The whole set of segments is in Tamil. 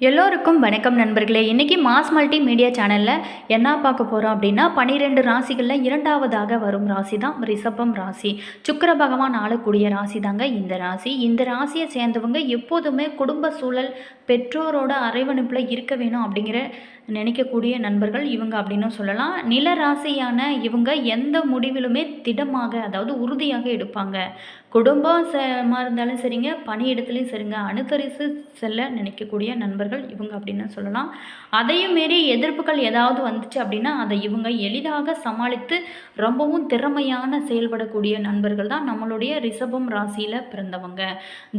எல்லோருக்கும் வணக்கம் நண்பர்களே. இன்றைக்கி மாஸ் மல்டி மீடியா சேனலில் என்ன பார்க்க போகிறோம் அப்படின்னா பனிரெண்டு ராசிகளில் இரண்டாவதாக வரும் ராசி தான் ரிஷபம் ராசி. சுக்கர பகவான் ஆளக்கூடிய ராசி தாங்க இந்த ராசி. இந்த ராசியை சேர்ந்தவங்க எப்போதுமே குடும்ப சூழல் பெற்றோரோட அரவணைப்பில் இருக்க வேணும் அப்படிங்கிற நினைக்கக்கூடிய நண்பர்கள் இவங்க அப்படின்னு சொல்லலாம். நில ராசியான இவங்க எந்த முடிவிலுமே திடமாக அதாவது உறுதியாக எடுப்பாங்க. குடும்பம் சமாக இருந்தாலும் சரிங்க பணியிடத்துலையும் சரிங்க அனுசரித்து செல்ல நினைக்கக்கூடிய நண்பர்கள் இவங்க அப்படின்னு சொல்லலாம். அதையும் மீறி எதிர்ப்புகள் ஏதாவது வந்துச்சு அப்படின்னா அதை இவங்க எளிதாக சமாளித்து ரொம்பவும் திறமையான செயல்படக்கூடிய நண்பர்கள் தான் நம்மளுடைய ரிஷபம் ராசியில் பிறந்தவங்க.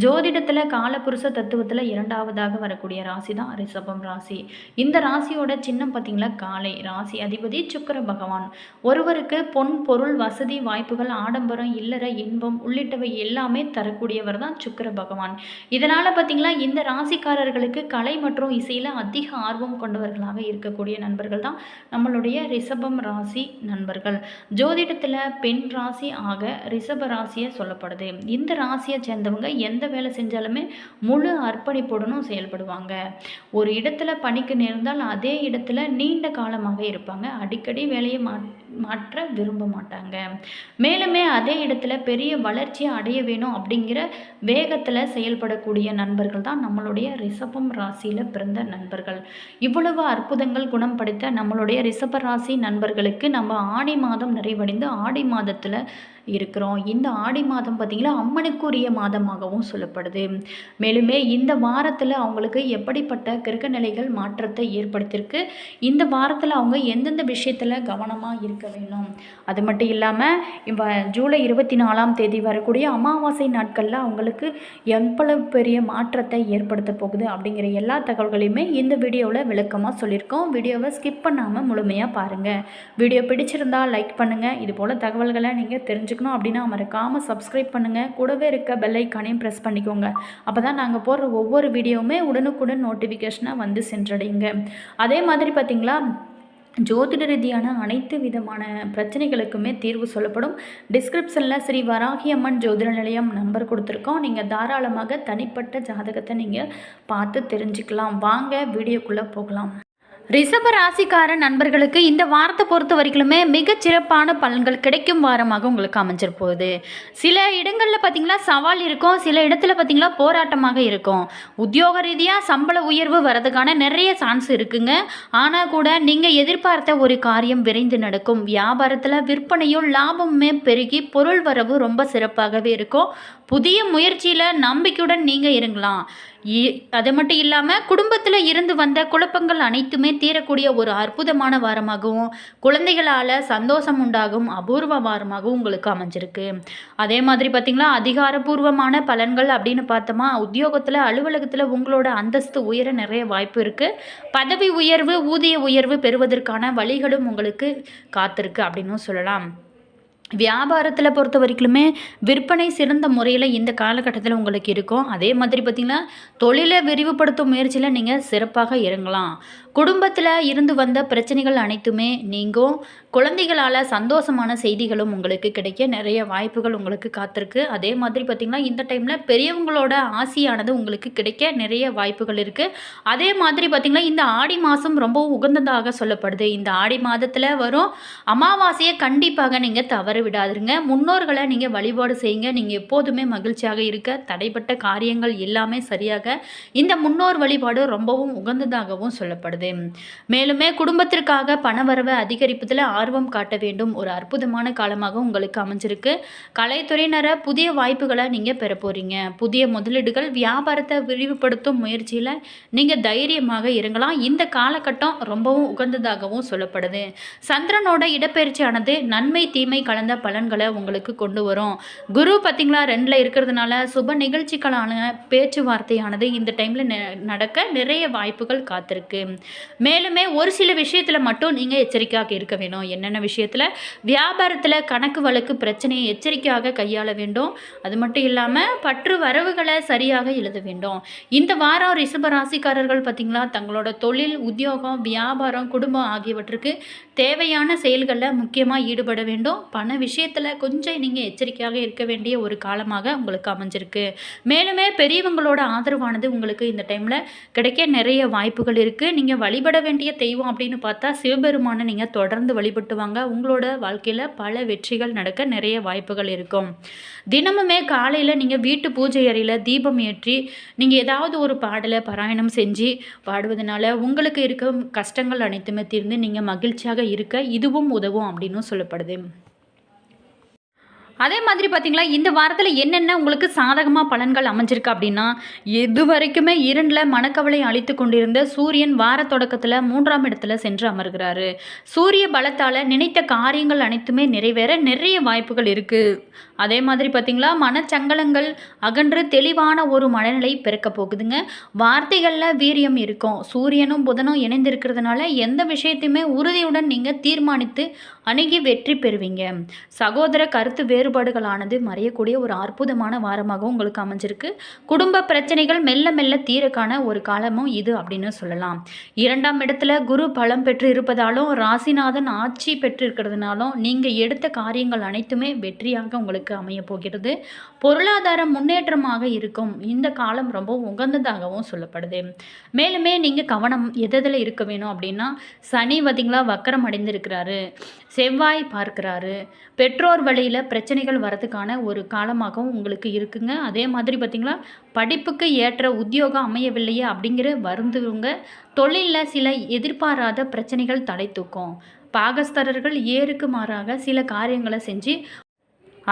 ஜோதிடத்தில் காலபுருஷ தத்துவத்தில் இரண்டாவதாக வரக்கூடிய ராசி தான் ரிஷபம் ராசி. இந்த ராசி ராசியோட சின்னம் பார்த்தீங்களா? காலை ராசி அதிபதி சுக்கர பகவான். ஒருவருக்கு பொன் பொருள் வசதி வாய்ப்புகள் ஆடம்பரம் இல்லற இன்பம் உள்ளிட்டவை எல்லாமே தரக்கூடியவர் தான் சுக்கிர பகவான். இதனால் பார்த்தீங்களா இந்த ராசிக்காரர்களுக்கு கலை மற்றும் இசையில் அதிக ஆர்வம் கொண்டவர்களாக இருக்கக்கூடிய நண்பர்கள் தான் நம்மளுடைய ரிஷபம் ராசி நண்பர்கள். ஜோதிடத்தில் பெண் ராசி ஆக ரிஷப ராசியை சொல்லப்படுது. இந்த ராசியை சேர்ந்தவங்க எந்த வேலை செஞ்சாலுமே முழு அர்ப்பணிப்புடனும் செயல்படுவாங்க. ஒரு இடத்துல பணிக்கு நேர்ந்தால் அதே அதே இடத்துல நீண்ட காலமாக இருப்பாங்க. அடிக்கடி வேலையை மா மாற்ற விரும்ப மாட்டாங்க. மேலுமே அதே இடத்துல பெரிய வளர்ச்சியை அடைய வேணும் அப்படிங்கிற வேகத்தில் செயல்படக்கூடிய நண்பர்கள் தான் நம்மளுடைய ரிஷபம் ராசியில் பிறந்த நண்பர்கள். இவ்வளவு அற்புதங்கள் குணம் படைத்த நம்மளுடைய ரிஷப ராசி நண்பர்களுக்கு நம்ம ஆடி மாதம் நிறைவடைந்து ஆடி மாதத்தில் இருக்கிறோம். இந்த ஆடி மாதம் பார்த்திங்களா? அம்மனுக்குரிய மாதமாகவும் சொல்லப்படுது. மேலுமே இந்த வாரத்தில் அவங்களுக்கு எப்படிப்பட்ட கிரக நிலைகள் மாற்றத்தை ஏற்படுத்தியிருக்கு? இந்த வாரத்தில் அவங்க எந்தெந்த விஷயத்தில் கவனமாக இருக்க வேணும் அது மட்டும் இல்லாமல் இப்போ ஜூலை இருபத்தி நாலாம் தேதி வரக்கூடிய அமாவாசை நாட்களில் அவங்களுக்கு எவ்வளவு பெரிய மாற்றத்தை ஏற்படுத்த போகுது அப்படிங்கிற எல்லா தகவல்களையுமே இந்த வீடியோவில் விளக்கமாக சொல்லியிருக்கோம். வீடியோவை ஸ்கிப் பண்ணாமல் முழுமையாக பாருங்கள் வீடியோ பிடிச்சிருந்தால் லைக் பண்ணுங்கள் இது போல் தகவல்களை நீங்கள் தெரிஞ்சுக்கணும் அப்படின்னா மறக்காமல் சப்ஸ்கிரைப் பண்ணுங்கள் கூடவே இருக்க பெல்லைக்கானையும் ப்ரெஸ் பண்ணிக்கோங்க. அப்போ தான் நாங்கள் போடுற ஒவ்வொரு வீடியோவுமே உடனுக்குடன் நோட்டிஃபிகேஷனாக வந்து சென்றடையுங்க. அதே மாதிரி பார்த்தீங்களா ஜோதிட ரீதியான அனைத்து விதமான பிரச்சனைகளுக்குமே தீர்வு சொல்லப்படும். டிஸ்கிரிப்ஷனில் ஸ்ரீ வராகி அம்மன் ஜோதிட நிலையம் நம்பர் கொடுத்துருக்கோம். நீங்கள் தாராளமாக தனிப்பட்ட ஜாதகத்தை நீங்கள் பார்த்து தெரிஞ்சுக்கலாம். வாங்க வீடியோக்குள்ளே போகலாம். ரிஷப ராசிக்கார நண்பர்களுக்கு இந்த வாரத்தை பொறுத்த வரைக்குமே மிகச் சிறப்பான பலன்கள் கிடைக்கும் வாரமாக உங்களுக்கு அமைஞ்சிருப்போகுது சில இடங்களில் பார்த்தீங்கன்னா சவால் இருக்கும். சில இடத்துல பார்த்தீங்களா போராட்டமாக இருக்கும். உத்தியோக ரீதியாக சம்பள உயர்வு வரதுக்கான நிறைய சான்ஸ் இருக்குங்க. ஆனால் கூட நீங்கள் எதிர்பார்த்த ஒரு காரியம் விரைந்து நடக்கும். வியாபாரத்தில் விற்பனையும் லாபமுமே பெருகி பொருள் வரவு ரொம்ப சிறப்பாகவே இருக்கும். புதிய முயற்சியில் நம்பிக்கையுடன் நீங்கள் இருங்கலாம் அது மட்டும் இல்லாமல் குடும்பத்தில் இருந்து வந்த குழப்பங்கள் அனைத்துமே தீரக்கூடிய ஒரு அற்புதமான வாரமாகவும் குழந்தைகளால் சந்தோஷம் உண்டாகும் அபூர்வ வாரமாகவும் உங்களுக்கு அமைஞ்சிருக்கு. அதே மாதிரி பார்த்திங்களா அதிகாரப்பூர்வமான பலன்கள் அப்படின்னு பார்த்தோமா உத்தியோகத்தில் அலுவலகத்தில் உங்களோட அந்தஸ்து உயர நிறைய வாய்ப்பு இருக்குது பதவி உயர்வு ஊதிய உயர்வு பெறுவதற்கான வழிகளும் உங்களுக்கு காத்திருக்கு அப்படின்னும் சொல்லலாம். வியாபாரத்தில் பொறுத்த வரைக்குமே விற்பனை சிறந்த முறையில் இந்த காலகட்டத்தில் உங்களுக்கு இருக்கும். அதே மாதிரி பார்த்திங்கன்னா தொழிலை விரிவுபடுத்தும் முயற்சியில் நீங்கள் சிறப்பாக இறங்கலாம். குடும்பத்தில் இருந்து வந்த பிரச்சனைகள் அனைத்துமே நீங்கும். குழந்தைகளால் சந்தோஷமான செய்திகளும் உங்களுக்கு கிடைக்க நிறைய வாய்ப்புகள் உங்களுக்கு காத்திருக்கு. அதே மாதிரி பார்த்திங்கன்னா இந்த டைமில் பெரியவங்களோட ஆசையானது உங்களுக்கு கிடைக்க நிறைய வாய்ப்புகள் இருக்குது அதே மாதிரி பார்த்திங்கன்னா இந்த ஆடி மாதம் ரொம்பவும் உகந்ததாக சொல்லப்படுது. இந்த ஆடி மாதத்தில் வரும் அமாவாசையை கண்டிப்பாக நீங்கள் தவற விடாதுருங்க முன்னோர்களை நீங்கள் வழிபாடு செய்யுங்க. நீங்கள் எப்போதுமே மகிழ்ச்சியாக இருக்க தடைப்பட்ட காரியங்கள் எல்லாமே சரியாக இந்த முன்னோர் வழிபாடு ரொம்பவும் உகந்ததாகவும் சொல்லப்படுது. மேலுமே குடும்பத்திற்காக பணவரவை அதிகரிப்பதில் ஆர்வம் காட்ட வேண்டும். ஒரு அற்புதமான காலமாக உங்களுக்கு அமைஞ்சிருக்கு. கலைத்துறையினரை புதிய வாய்ப்புகளை நீங்கள் பெற போகிறீங்க புதிய முதலீடுகள் வியாபாரத்தை விரிவுபடுத்தும் முயற்சியில் நீங்கள் தைரியமாக இறங்கலாம். இந்த காலகட்டம் ரொம்பவும் உகந்ததாகவும் சொல்லப்படுது. சந்திரனோட இடப்பெயர்ச்சியானது நன்மை தீமை கலந்த பலன்களை உங்களுக்கு கொண்டு வரும். குரு பார்த்தீங்களா ரெண்டில் இருக்கிறதுனால சுப நிகழ்ச்சிகளான பேச்சுவார்த்தையானது இந்த டைமில் நடக்க நிறைய வாய்ப்புகள் காத்திருக்கு. மேலுமே ஒரு சில விஷயத்தில் மட்டும் நீங்கள் எச்சரிக்கையாக இருக்க வேணும். என்னென்ன விஷயத்தில் வியாபாரத்தில் கணக்கு வழக்கு பிரச்சனையை எச்சரிக்கையாக கையாள வேண்டும். அது மட்டும் இல்லாமல் பற்று வரவுகளை சரியாக எழுத வேண்டும். இந்த வாரம் ரிஷப ராசிக்காரர்கள் பார்த்திங்களா தங்களோட தொழில் உத்தியோகம் வியாபாரம் குடும்பம் ஆகியவற்றுக்கு தேவையான செயல்களில் முக்கியமாக ஈடுபட வேண்டும். பண விஷயத்தில் கொஞ்சம் நீங்கள் எச்சரிக்கையாக இருக்க வேண்டிய ஒரு காலமாக உங்களுக்கு அமைஞ்சிருக்கு. மேலுமே பெரியவங்களோட ஆதரவானது உங்களுக்கு இந்த டைமில் கிடைக்க நிறைய வாய்ப்புகள் இருக்குது நீங்கள் வழிபட வேண்டிய தெய்வம் அப்படின்னு பார்த்தா சிவபெருமானை நீங்கள் தொடர்ந்து வழிபட்டு வாங்க உங்களோட வாழ்க்கையில் பல வெற்றிகள் நடக்க நிறைய வாய்ப்புகள் இருக்கும். தினமுமே காலையில் நீங்கள் வீட்டு பூஜை அறையில் தீபம் ஏற்றி நீங்கள் ஏதாவது ஒரு பாடலை பாராயணம் செஞ்சு பாடுவதனால உங்களுக்கு இருக்கும் கஷ்டங்கள் அனைத்துமே தீர்ந்து நீங்கள் மகிழ்ச்சியாக இருக்க இதுவும் உதவும் அப்படின்னும் சொல்லப்படுது. அதே மாதிரி பார்த்தீங்களா இந்த வாரத்தில் என்னென்ன உங்களுக்கு சாதகமாக பலன்கள் அமைஞ்சிருக்கு அப்படின்னா இது வரைக்குமே இரண்டில் மனக்கவலை அழித்து கொண்டிருந்த சூரியன் வார தொடக்கத்தில் மூன்றாம் இடத்துல சென்று அமர்கிறாரு. சூரிய பலத்தால் நினைத்த காரியங்கள் அனைத்துமே நிறைவேற நிறைய வாய்ப்புகள் இருக்குது அதே மாதிரி பார்த்தீங்களா மனச்சங்கலங்கள் அகன்று தெளிவான ஒரு மனநிலை பிறக்க போகுதுங்க. வார்த்தைகளில் வீரியம் இருக்கும். சூரியனும் புதனும் இணைந்திருக்கிறதுனால எந்த விஷயத்தையுமே உறுதியுடன் நீங்கள் தீர்மானித்து அணுகி வெற்றி பெறுவீங்க. சகோதர கருத்து வேறுபாடுகளானது மறையக்கூடிய ஒரு அற்புதமான வாரமாகவும் உங்களுக்கு அமைஞ்சிருக்கு. குடும்ப பிரச்சனைகள் மெல்ல மெல்ல தீரக்கான ஒரு காலமும் இது அப்படின்னு சொல்லலாம். இரண்டாம் இடத்துல குரு பலம் பெற்று இருப்பதாலும் ராசிநாதன் ஆட்சி பெற்று இருக்கிறதுனாலும் நீங்கள் எடுத்த காரியங்கள் அனைத்துமே வெற்றியாக உங்களுக்கு அமைய போகிறது. பொருளாதார முன்னேற்றமாக இருக்கும். இந்த காலம் ரொம்ப உகந்ததாகவும் சொல்லப்படுது. மேலுமே நீங்கள் கவனம் எதில் இருக்க வேணும் அப்படின்னா சனி பார்த்திங்களா வக்கரம் அடைந்திருக்கிறாரு. செவ்வாய் பார்க்கிறாரு. பெற்றோர் வழியில் பிரச்சனைகள் வரதுக்கான ஒரு காலமாகவும் உங்களுக்கு இருக்குங்க. அதே மாதிரி பார்த்திங்களா படிப்புக்கு ஏற்ற உத்தியோகம் அமையவில்லையே அப்படிங்கிற வருந்துவங்க தொழிலில் சில எதிர்பாராத பிரச்சனைகள் தலை தூக்கும். பாகஸ்தரர்கள் ஏருக்கு மாறாக சில காரியங்களை செஞ்சு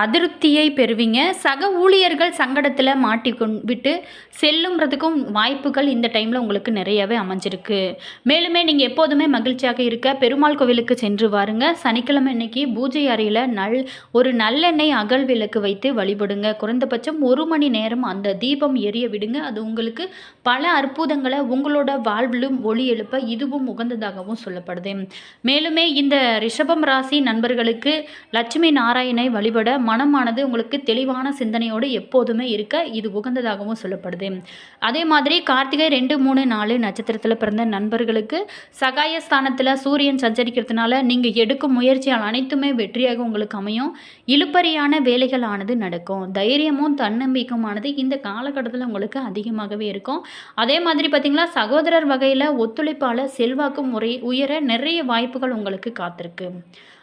அதிருப்தியை பெறுவீங்க. சக ஊழியர்கள் சங்கடத்தில் மாட்டிக்கொண் விட்டு செல்லுங்கிறதுக்கும் வாய்ப்புகள் இந்த டைமில் உங்களுக்கு நிறையவே அமைஞ்சிருக்கு. மேலுமே நீங்கள் எப்போதுமே மகிழ்ச்சியாக இருக்க பெருமாள் கோவிலுக்கு சென்று வாருங்க. சனிக்கிழமை இன்னைக்கு பூஜை அறையில் நல் ஒரு நல்லெண்ணெய் அகல் விளக்கு வைத்து வழிபடுங்க. குறைந்தபட்சம் ஒரு மணி நேரம் அந்த தீபம் எரிய விடுங்க. அது உங்களுக்கு பல அற்புதங்களை உங்களோட வாழ்விலும் ஒளி எழுப்ப இதுவும் உகந்ததாகவும் சொல்லப்படுது. மேலுமே இந்த ரிஷபம் ராசி நண்பர்களுக்கு லட்சுமி நாராயணை வழிபட மனமானது உங்களுக்கு தெளிவான சிந்தனையோடு எப்போதுமே இருக்க இது உகந்ததாகவும் சொல்லப்படுது. அதே மாதிரி கார்த்திகை ரெண்டு மூணு நாலு நட்சத்திரத்தில் பிறந்த நண்பர்களுக்கு சகாயஸ்தானத்தில் சூரியன் சஞ்சரிக்கிறதுனால நீங்கள் எடுக்கும் முயற்சியால் அனைத்துமே வெற்றியாக உங்களுக்கு அமையும். இழுப்பறியான வேலைகளானது நடக்கும். தைரியமும் தன்னம்பிக்கையுமானது இந்த காலகட்டத்தில் உங்களுக்கு அதிகமாகவே இருக்கும். அதே மாதிரி பார்த்திங்களா சகோதரர் வகையில் ஒத்துழைப்பால் செல்வாக்கு முறை உயர நிறைய வாய்ப்புகள் உங்களுக்கு காத்திருக்கு.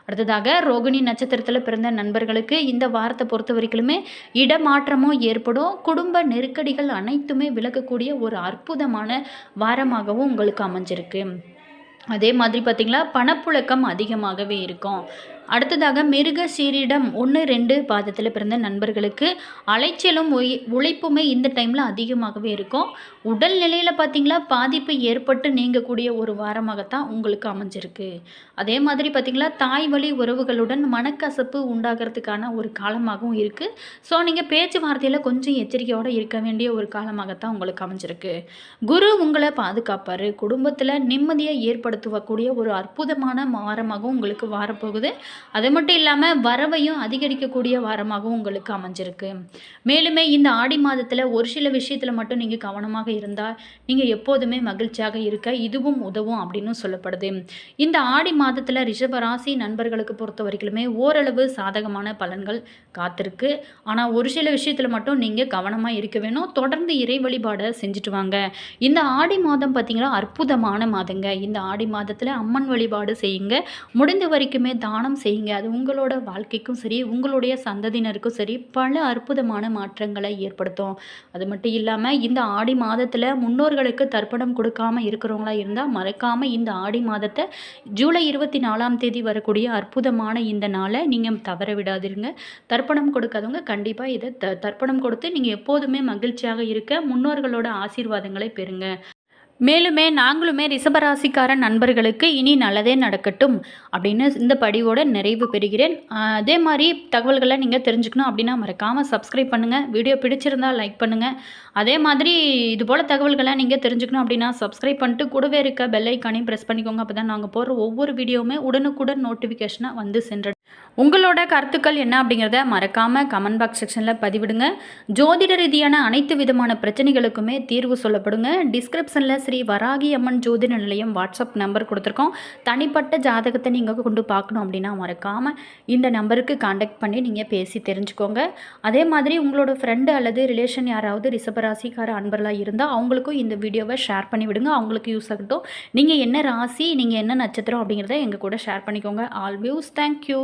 அடுத்ததாக ரோகிணி நட்சத்திரத்தில் பிறந்த நண்பர்களுக்கு இந்த வாரத்தை பொறுத்த வரைக்குமே இடமாற்றமும் ஏற்படும். குடும்ப நெருக்கடிகள் அனைத்துமே விலகக்கூடிய ஒரு அற்புதமான வாரமாகவும் உங்களுக்கு அமைஞ்சிருக்கு. அதே மாதிரி பார்த்திங்களா பணப்புழக்கம் அதிகமாகவே இருக்கும். அடுத்ததாக மிருக சீரிடம் ஒன்று ரெண்டு பாதத்தில் பிறந்த நண்பர்களுக்கு அலைச்சலும் உழைப்புமே இந்த டைமில் அதிகமாகவே இருக்கும். உடல் நிலையில் பார்த்திங்களா பாதிப்பு ஏற்பட்டு நீங்கக்கூடிய ஒரு வாரமாகத்தான் உங்களுக்கு அமைஞ்சிருக்கு. அதே மாதிரி பார்த்திங்களா தாய் வழி உறவுகளுடன் மனக்கசப்பு உண்டாகிறதுக்கான ஒரு காலமாகவும் இருக்குது ஸோ நீங்கள் பேச்சுவார்த்தையில் கொஞ்சம் எச்சரிக்கையோடு இருக்க வேண்டிய ஒரு காலமாகத்தான் உங்களுக்கு அமைஞ்சிருக்கு. குரு உங்களை பாதுகாப்பார். குடும்பத்தில் நிம்மதியை ஏற்படுத்தக்கூடிய ஒரு அற்புதமான வாரமாகவும் உங்களுக்கு வாரப்போகுது. அது மட்டும் இல்லாமல் வரவையும் அதிகரிக்கக்கூடிய வாரமாகவும் உங்களுக்கு அமைஞ்சிருக்கு. மேலுமே இந்த ஆடி மாதத்தில் ஒரு சில விஷயத்தில் மட்டும் நீங்கள் கவனமாக இருந்தால் நீங்கள் எப்போதுமே மகிழ்ச்சியாக இருக்க இதுவும் உதவும் அப்படின்னு சொல்லப்படுது. இந்த ஆடி மாதத்தில் ரிஷபராசி நண்பர்களுக்கு பொறுத்த வரைக்குமே ஓரளவு சாதகமான பலன்கள் காத்திருக்கு. ஆனால் ஒரு சில விஷயத்தில் மட்டும் நீங்கள் கவனமாக இருக்க வேணும். தொடர்ந்து இறை வழிபாடை செஞ்சுட்டு வாங்க. இந்த ஆடி மாதம் பார்த்திங்கன்னா அற்புதமான மாதங்க. இந்த ஆடி மாதத்தில் அம்மன் வழிபாடு செய்யுங்க. முடிந்த வரைக்குமே தானம் செய்யுங்க. அது உங்களோட வாழ்க்கைக்கும் சரி உங்களுடைய சந்ததியினருக்கும் சரி பல அற்புதமான மாற்றங்களை ஏற்படுத்தும். அது மட்டும் இல்லாமல் இந்த ஆடி மாதத்தில் முன்னோர்களுக்கு தர்ப்பணம் கொடுக்காம இருக்கிறவங்களா இருந்தால் மறக்காமல் இந்த ஆடி மாதத்தை ஜூலை இருபத்தி நாலாம் தேதி வரக்கூடிய அற்புதமான இந்த நாளை நீங்கள் தவற விடாதிருங்க. தர்ப்பணம் கொடுக்காதவங்க கண்டிப்பாக இதை த தர்ப்பணம் கொடுத்து நீங்கள் எப்போதுமே மகிழ்ச்சியாக இருக்க முன்னோர்களோட ஆசீர்வாதங்களை பெறுங்க. மேலுமே நாங்களுமே ரிஷபராசிக்கார நண்பர்களுக்கு இனி நல்லதே நடக்கட்டும் அப்படின்னு இந்த படிவோட நிறைவு பெறுகிறேன். அதே மாதிரி தகவல்களை நீங்கள் தெரிஞ்சுக்கணும் அப்படின்னா மறக்காமல் சப்ஸ்கிரைப் பண்ணுங்கள் வீடியோ பிடிச்சிருந்தா லைக் பண்ணுங்கள் அதே மாதிரி இது போல் தகவல்களை நீங்கள் தெரிஞ்சுக்கணும் அப்படின்னா சப்ஸ்கிரைப் பண்ணிட்டு கூடவே இருக்க பெல் ஐக்கானையும் ப்ரெஸ் பண்ணிக்கோங்க. அப்போ தான் நாங்கள் போடுற ஒவ்வொரு வீடியோவுமே உடனுக்குடன் நோட்டிஃபிகேஷனாக வந்து சென்ற உங்களோட கருத்துக்கள் என்ன அப்படிங்கிறத மறக்காமல் கமெண்ட் பாக்ஸ் செக்ஷனில் பதிவிடுங்க. ஜோதிட ரீதியான அனைத்து விதமான பிரச்சனைகளுக்குமே தீர்வு சொல்லப்படுங்க. டிஸ்கிரிப்ஷனில் ஸ்ரீ வராகி அம்மன் ஜோதிட நிலையம் வாட்ஸ்அப் நம்பர் கொடுத்துருக்கோம். தனிப்பட்ட ஜாதகத்தை நீங்கள் கொண்டு பார்க்கணும் அப்படின்னா மறக்காமல் இந்த நம்பருக்கு காண்டாக்ட் பண்ணி நீங்கள் பேசி தெரிஞ்சுக்கோங்க. அதே மாதிரி உங்களோட ஃப்ரெண்டு அல்லது ரிலேஷன் யாராவது ரிஷபராசிக்கார அன்பர்களாக இருந்தால் அவங்களுக்கும் இந்த வீடியோவை ஷேர் பண்ணி விடுங்க. அவங்களுக்கு யூஸ் ஆகட்டும். நீங்கள் என்ன ராசி நீங்கள் என்ன நட்சத்திரம் அப்படிங்கிறத எங்கள் கூட ஷேர் பண்ணிக்கோங்க. All views thank you